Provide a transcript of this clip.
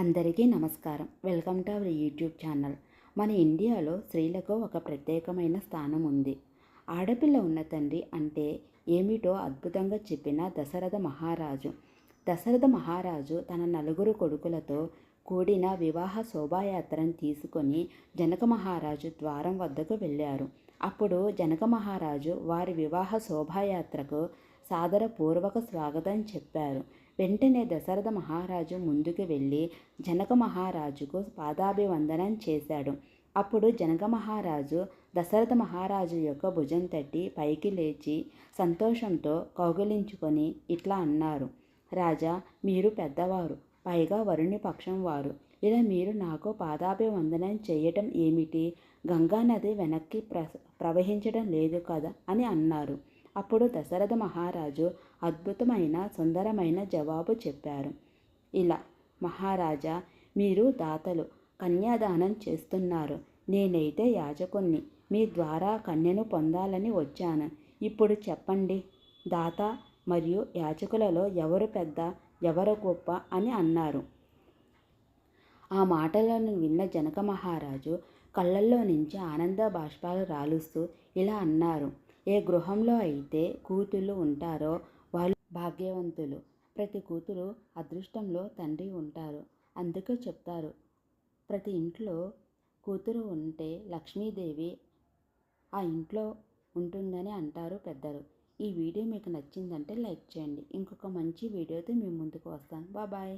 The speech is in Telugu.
అందరికీ నమస్కారం. Welcome to our YouTube channel. మన ఇండియాలో స్త్రీలకు ఒక ప్రత్యేకమైన స్థానం ఉంది. ఆడపిల్ల ఉన్న తండ్రి అంటే ఏమిటో అద్భుతంగా చెప్పిన దశరథ మహారాజు. దశరథ మహారాజు తన నలుగురు కొడుకులతో కూడిన వివాహ శోభాయాత్రను తీసుకొని జనక మహారాజు ద్వారం వద్దకు వెళ్ళారు. అప్పుడు జనక మహారాజు వారి వివాహ శోభాయాత్రకు సాదరపూర్వక స్వాగతం చెప్పారు. వెంటనే దశరథ మహారాజు ముందుకు వెళ్ళి జనక మహారాజుకు పాదాభివందనం చేశాడు. అప్పుడు జనక మహారాజు దశరథ మహారాజు యొక్క భుజం తట్టి పైకి లేచి సంతోషంతో కౌగిలించుకొని ఇట్లా అన్నారు. రాజా మీరు పెద్దవారు పైగా వరుణి పక్షం వారు. ఇలా మీరు నాకు పాదాభివందనం చేయటం ఏమిటి? గంగానది వెనక్కి ప్ర ప్రవహించడం లేదు కదా అని అన్నారు. అప్పుడు దశరథ మహారాజు అద్భుతమైన సుందరమైన జవాబు చెప్పారు. ఇలా మహారాజా మీరు దాతలు కన్యాదానం చేస్తున్నారు. నేనైతే యాజకుణ్ణి. మీ ద్వారా కన్యను పొందాలని వచ్చాను. ఇప్పుడు చెప్పండి. దాత మరియు యాచకులలో ఎవరు పెద్ద ఎవరు గొప్ప అని అన్నారు. ఆ మాటలను విన్న జనక మహారాజు కళ్ళల్లో నుంచి ఆనంద బాష్పాలు రాలుస్తూ ఇలా అన్నారు. ఏ గృహంలో అయితే కూతుళ్ళు ఉంటారో వాళ్ళు భాగ్యవంతులు. ప్రతి కూతురు అదృష్టంలో తండ్రి ఉంటారు. అందుకే చెప్తారు. ప్రతి ఇంట్లో కూతురు ఉంటే లక్ష్మీదేవి ఆ ఇంట్లో ఉంటుందని అంటారు పెద్దలు. ఈ వీడియో మీకు నచ్చిందంటే లైక్ చేయండి. ఇంకొక మంచి వీడియోతో మీ ముందుకు వస్తాను. బాబాయ్